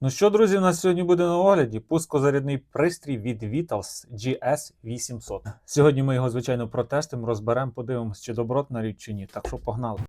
Ну що, друзі, у нас сьогодні буде на огляді пускозарядний пристрій від Vitals GS800. Сьогодні ми його, звичайно, протестимо, розберемо, подивимося, чи добротна річ, чи ні. Так що погнали.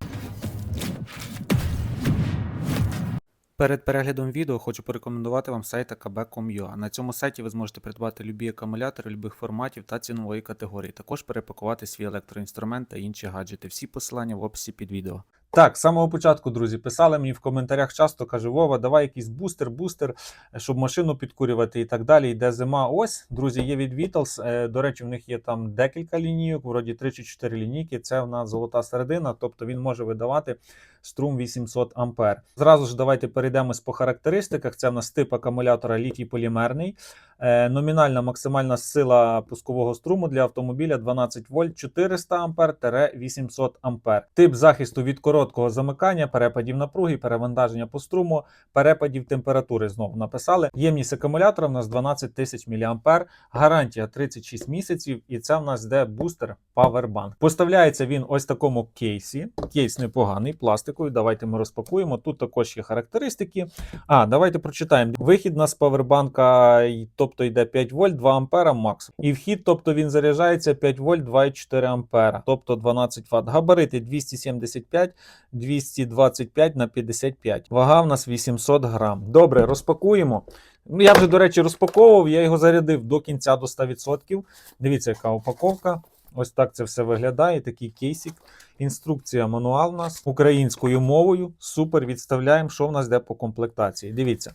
Перед переглядом відео хочу порекомендувати вам сайт akb.com.ua. На цьому сайті ви зможете придбати любі акумулятори любих форматів та цінової категорії. Також перепакувати свій електроінструмент та інші гаджети. Всі посилання в описі під відео. Так, з самого початку, друзі, писали мені в коментарях часто, каже, Вова, давай якийсь бустер, бустер, щоб машину підкурювати і так далі. Йде зима. Ось, друзі, є від Vitals. Е, До речі, в них є там декілька лінійок, вроді 3 чи 4 лінійки. Це в нас золота середина, тобто він може видавати струм 800 ампер. Зразу ж давайте перейдемо по характеристиках. Це в нас тип акумулятора літій полімерний. Е, Номінальна максимальна сила пускового струму для автомобіля 12 вольт 400 ампер 800 ампер. Тип захисту від короткого замикання, перепадів напруги, перевантаження по струму, перепадів температури. Знову написали. Ємність акумулятора в нас 12 тисяч мА, гарантія 36 місяців, і це в нас йде бустер Powerbank. Поставляється він ось в такому кейсі. Кейс непоганий, пластиковий. Давайте ми розпакуємо. Тут також є характеристики. А, давайте прочитаємо. Вихід у нас з павербанка, тобто йде 5 вольт, 2 ампера максимум. І вхід, тобто він заряджається 5 вольт, 2,4 ампера, тобто 12 Вт. Габарити 275, 225 на 55. Вага в нас 800 грам. Добре, розпакуємо. Ну, Я вже, до речі, розпаковував, я його зарядив до кінця до 100%. Дивіться, яка упаковка. Ось так це все виглядає. Такий кейсик. Інструкція мануал у нас українською мовою. Супер. Відставляємо, що в нас йде по комплектації. Дивіться,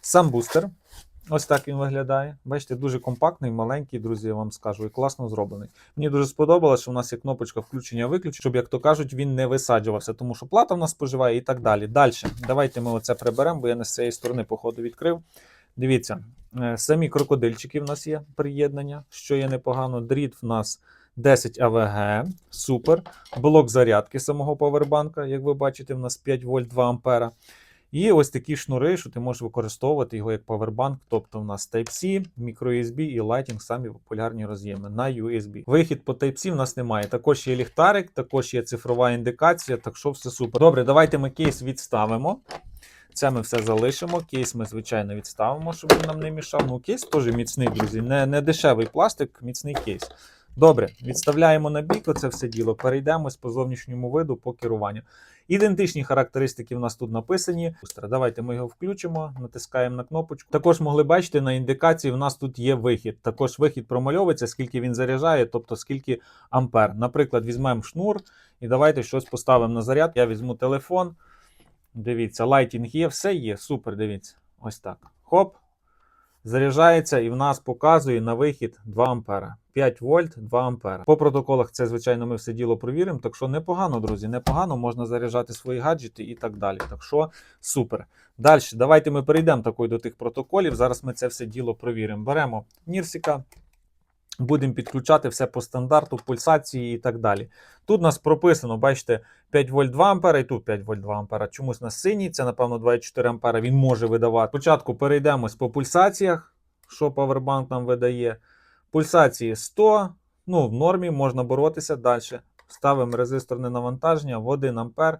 сам бустер. Ось так він виглядає. Бачите, дуже компактний, маленький, друзі, я вам скажу, і класно зроблений. Мені дуже сподобалося, що в нас є кнопочка включення-виключення, щоб, як то кажуть, він не висаджувався, тому що плата в нас споживає і так далі. Далі, давайте ми оце приберемо, бо я не з цієї сторони, походу, відкрив. Дивіться, е, самі крокодильчики в нас є приєднання, що є непогано. Дріт в нас 10 АВГ, супер. Блок зарядки самого павербанка, як ви бачите, в нас 5 вольт 2 ампера. І ось такі шнури, що ти можеш використовувати його як павербанк. Тобто в нас Type-C, microUSB і Lighting самі популярні роз'єми на USB. Вихід по Type-C в нас немає. Також є ліхтарик, також є цифрова індикація, так що все супер. Добре, давайте ми кейс відставимо. Це ми все залишимо. Кейс ми, звичайно, відставимо, щоб він нам не мішав. Ну, кейс теж міцний, друзі. Не, не дешевий пластик, міцний кейс. Добре, відставляємо на бік оце все діло. Перейдемось по зовнішньому виду по керуванню. Ідентичні характеристики в нас тут написані. Давайте ми його включимо, натискаємо на кнопочку. Також могли бачити на індикації, в нас тут є вихід. Також вихід промальовується, скільки він заряджає, тобто скільки ампер. Наприклад, візьмемо шнур і давайте щось поставимо на заряд. Я візьму телефон. Дивіться, лайтінг є, все є. Супер, дивіться. Ось так. Хоп. Заряджається і в нас показує на вихід 2 ампера. 5 вольт, 2 ампера. По протоколах це, звичайно, ми все діло провіримо. Так що непогано, друзі, непогано, можна заряджати свої гаджети і так далі. Так що супер. Далі, давайте ми перейдемо такою до тих протоколів. Зараз ми це все діло провіримо. Беремо Нірсіка. Будемо підключати все по стандарту, пульсації і так далі. Тут у нас прописано, бачите, 5 вольт 2 ампера і тут 5 вольт 2 ампера. Чомусь на синій, це, напевно, 2,4 ампера він може видавати. Спочатку перейдемось по пульсаціях, що Powerbank нам видає. Пульсації 100, ну, в нормі, можна боротися далі. Ставимо резисторне навантаження в 1 ампер.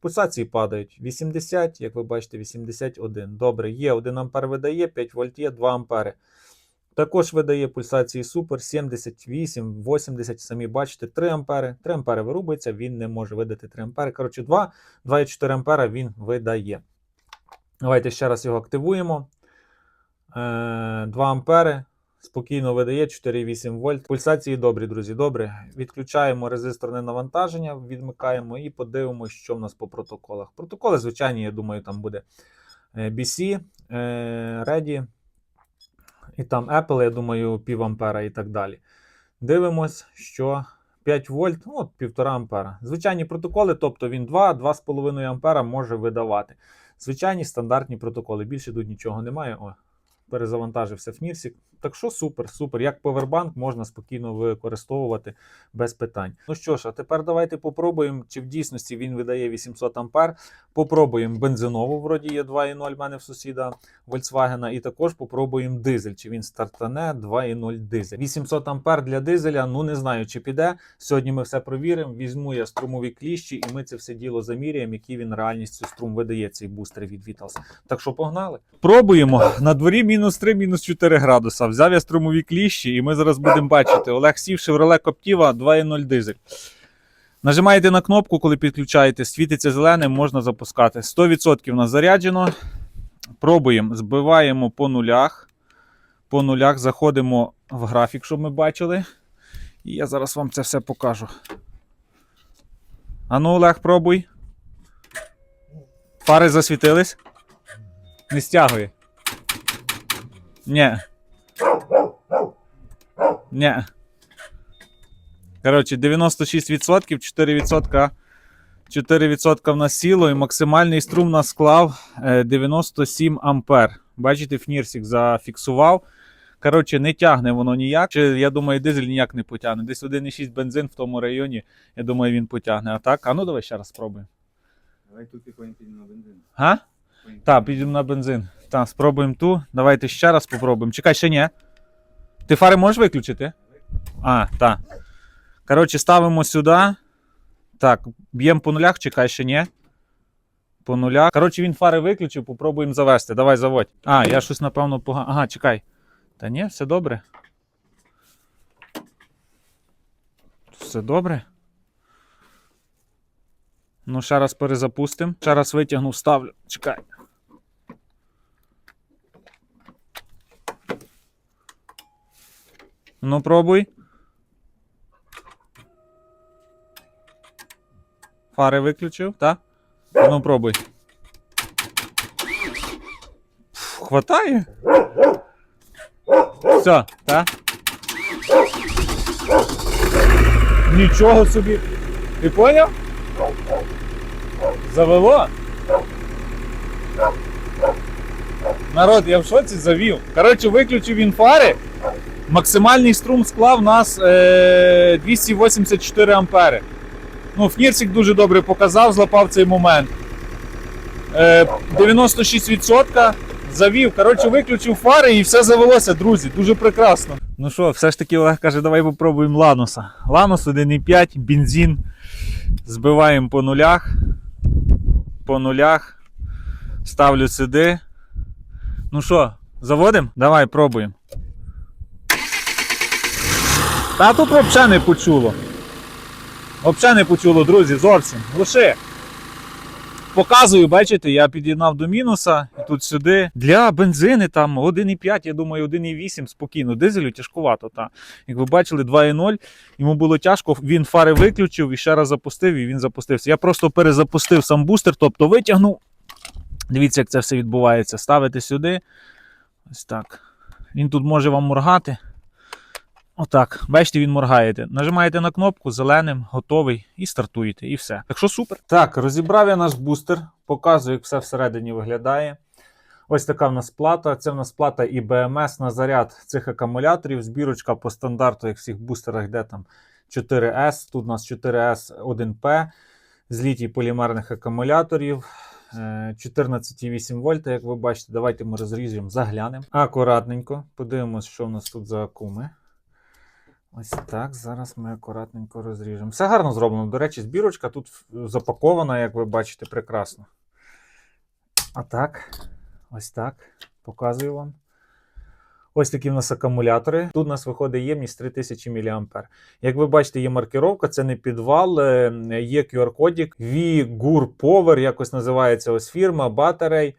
Пульсації падають 80, як ви бачите, 81. Добре, є 1 ампер видає, 5 вольт є, 2 ампери. Також видає пульсації супер 78, 80, самі бачите, 3 ампери. 3 ампери вирубується, він не може видати 3 ампери. Коротше, 2, 2,4 ампера він видає. Давайте ще раз його активуємо. Е, 2 ампери. Спокійно видає 4,8 вольт. Пульсації добрі, друзі. Добре. Відключаємо резисторне навантаження, відмикаємо і подивимося, що в нас по протоколах. Протоколи, звичайні, я думаю, там буде е, BC, е, Ready. І там Apple, я думаю, пів ампера і так далі. Дивимось, що 5 вольт, ну, от 1,5 ампера. Звичайні протоколи, тобто він 2-2,5 ампера може видавати. Звичайні стандартні протоколи. Більше тут нічого немає. О, перезавантажився в Нірсік. Так що супер, супер. Як повербанк можна спокійно використовувати без питань. Ну що ж, а тепер давайте попробуємо, чи в дійсності він видає 800 ампер. Попробуємо бензинову, вроді є 2.0 в мене в сусіда Volkswagen, і також попробуємо дизель, чи він стартане 2.0 дизель. 800 ампер для дизеля, ну не знаю, чи піде. Сьогодні ми все провіримо. Візьму я струмові кліщі, і ми це все діло заміряємо, який він реальністю струм видає цей бустер від Vitals. Так що погнали. Пробуємо. На дворі мінус 3, мінус 4 градуса. Взяв я струмові кліщі, і ми зараз будемо бачити. Олег сів Chevrolet Captiva 2.0 дизель. Нажимаєте на кнопку, коли підключаєте, світиться зеленим, можна запускати. 100% у нас заряджено. Пробуємо, збиваємо по нулях. По нулях заходимо в графік, щоб ми бачили. І я зараз вам це все покажу. Ану, Олег, пробуй. Фари засвітились. Не стягує. Ні. Ні. Коротше, 96%, 4%. 4% в нас сіло і максимальний струм нас склав е, 97 ампер. Бачите, Фнірсік зафіксував. Коротше, не тягне воно ніяк. Чи, я думаю, дизель ніяк не потягне. Десь 1,6 бензин в тому районі, я думаю, він потягне. А так? А ну давай ще раз спробуємо. Давай тут підемо на бензин. Так, підемо на бензин. Так, спробуємо ту. Давайте ще раз попробуємо. Чекай, ще ні. Ти фари можеш виключити? А, так. Коротше, ставимо сюди. Так, б'ємо по нулях, чекай, ще ні. По нулях. Коротше, він фари виключив, попробуємо завести. Давай заводь. А, я щось, напевно, погано. Ага, чекай. Та ні, все добре. Все добре. Ну, ще раз перезапустимо. Ще раз витягну, ставлю. Чекай. Ну, пробуй. Фари виключив, так? Ну, пробуй. Хватає? Все, так? Нічого собі. Ти поняв? Завело? Народ, я в шоці завів. Коротше, виключив він фари. Максимальний струм склав у нас е, 284 ампери. Ну, Фнірсик дуже добре показав, злапав цей момент. Е, 96% завів. Коротше, виключив фари і все завелося, друзі. Дуже прекрасно. Ну що, все ж таки Олег каже, давай попробуємо Ланоса. Ланос 1,5, бензин. Збиваємо по нулях. По нулях. Ставлю сюди. Ну що, заводимо? Давай пробуємо. Та тут взагалі не почуло. Взагалі не почуло, друзі, зовсім. Лише. Показую, бачите, я під'єднав до мінуса і тут сюди. Для бензини там 1,5, я думаю, 1,8 спокійно. Дизелю тяжкувато. Та. Як ви бачили, 2,0. Йому було тяжко, він фари виключив і ще раз запустив, і він запустився. Я просто перезапустив сам бустер, тобто витягнув. Дивіться, як це все відбувається. Ставите сюди. Ось так. Він тут може вам моргати. Отак. Бачите, він моргаєте. Нажимаєте на кнопку зеленим, готовий і стартуєте. І все. Так що супер. Так, розібрав я наш бустер, показую, як все всередині виглядає. Ось така в нас плата. Це в нас плата і БМС на заряд цих акумуляторів. Збірочка по стандарту, як в всіх бустерах, де там 4С. Тут у нас 4С 1П з літій полімерних акумуляторів. Е, 14,8 вольта, як ви бачите, давайте ми розріжемо, заглянемо. Акуратненько. Подивимось, що в нас тут за акуми. Ось так. Зараз ми акуратненько розріжемо. Все гарно зроблено. До речі, збірочка тут запакована, як ви бачите, прекрасно. А так. Ось так. Показую вам. Ось такі в нас акумулятори. Тут у нас виходить ємність 3000 мА. Як ви бачите, є маркировка, це не підвал, е, є QR-кодик. VGUR Power, якось називається ось фірма, батарей.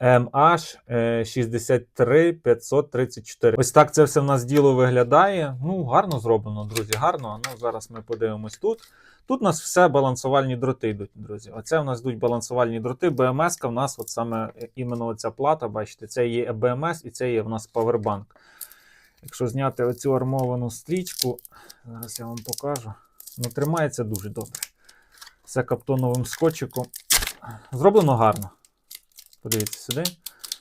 MH е, 63534. Ось так це все в нас діло виглядає. Ну, гарно зроблено, друзі. Гарно. Ну, зараз ми подивимось тут. Тут у нас все балансувальні дроти йдуть, друзі. Оце у нас йдуть балансувальні дроти. БМС в нас, от саме е, іменно оця плата, бачите, це є БМС і це є в нас павербанк. Якщо зняти оцю армовану стрічку, зараз я вам покажу. Ну, тримається дуже добре. Все каптоновим скотчиком. Зроблено гарно. Подивіться сюди.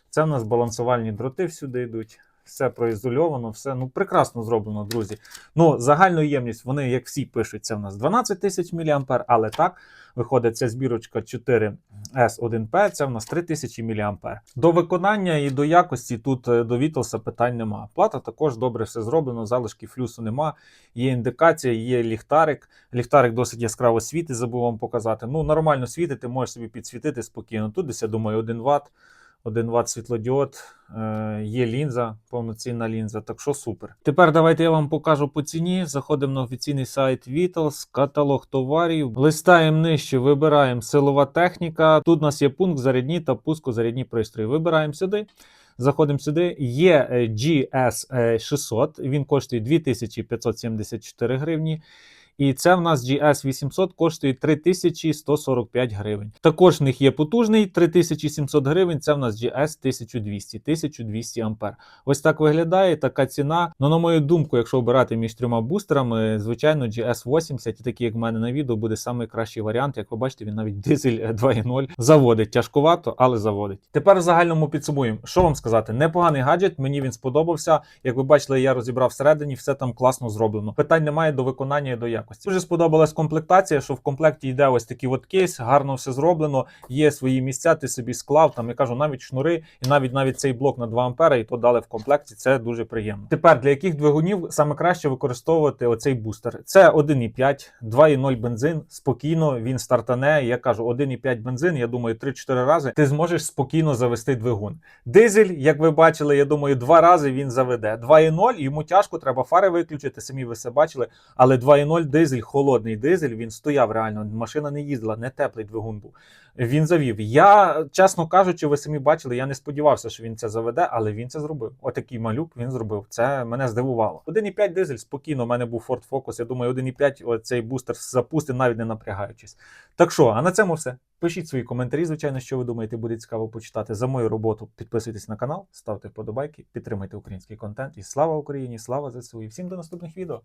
Це в нас балансувальні дроти всюди йдуть. Все проізольовано, все ну прекрасно зроблено, друзі. Ну, загальну ємність, вони, як всі пишуть, це в нас 12 тисяч мА, але так виходить ця збірочка 4S1P, це в нас 3000 мА. До виконання і до якості тут е, до Вітлса питань нема. Плата також добре все зроблено, залишки флюсу нема. Є індикація, є ліхтарик. Ліхтарик досить яскраво світить, забув вам показати. Ну, нормально світити, можеш собі підсвітити спокійно. Тут десь, я думаю, 1 Вт. 1 Вт світлодіод, е, є лінза, повноцінна лінза, так що супер. Тепер давайте я вам покажу по ціні. Заходимо на офіційний сайт Vitals, каталог товарів, листаємо нижче, вибираємо силова техніка. Тут у нас є пункт зарядні та пускозарядні пристрої. Вибираємо сюди. Заходимо сюди. Є е, GS 600, він коштує 2574 гривні. І це в нас GS 800 коштує 3145 гривень. Також в них є потужний 3700 гривень. Це в нас GS 1200, 1200 ампер. Ось так виглядає така ціна. Ну, на мою думку, якщо обирати між трьома бустерами, звичайно, GS 80, такий як в мене на відео, буде найкращий варіант. Як ви бачите, він навіть дизель е, 2.0 заводить. Тяжкувато, але заводить. Тепер в загальному підсумуємо. Що вам сказати? Непоганий гаджет, мені він сподобався. Як ви бачили, я розібрав всередині, все там класно зроблено. Питань немає до виконання і до якості. Дуже сподобалась комплектація, що в комплекті йде ось такий от кейс, гарно все зроблено. Є свої місця, ти собі склав. Там я кажу, навіть шнури, і навіть навіть цей блок на 2 ампера, і то дали в комплекті. Це дуже приємно. Тепер для яких двигунів саме краще використовувати оцей бустер? Це 1,5, 2,0 бензин. Спокійно він стартане. Я кажу, 1,5 бензин. Я думаю, 3-4 рази ти зможеш спокійно завести двигун. Дизель, як ви бачили, я думаю, два рази він заведе. 2,0 йому тяжко, треба фари виключити. Самі ви все бачили. Але 2,0 дизель, холодний дизель, він стояв реально. Машина не їздила, не теплий двигун був. Він завів. Я, чесно кажучи, ви самі бачили, я не сподівався, що він це заведе, але він це зробив. Отакий малюк він зробив. Це мене здивувало. 1,5 дизель спокійно. У мене був Ford Focus. Я думаю, 1,5 цей бустер запустить, навіть не напрягаючись. Так що, а на цьому все. Пишіть свої коментарі, звичайно, що ви думаєте, буде цікаво почитати. За мою роботу підписуйтесь на канал, ставте вподобайки, підтримайте український контент. І слава Україні! Слава ЗСУ! І всім до наступних відео!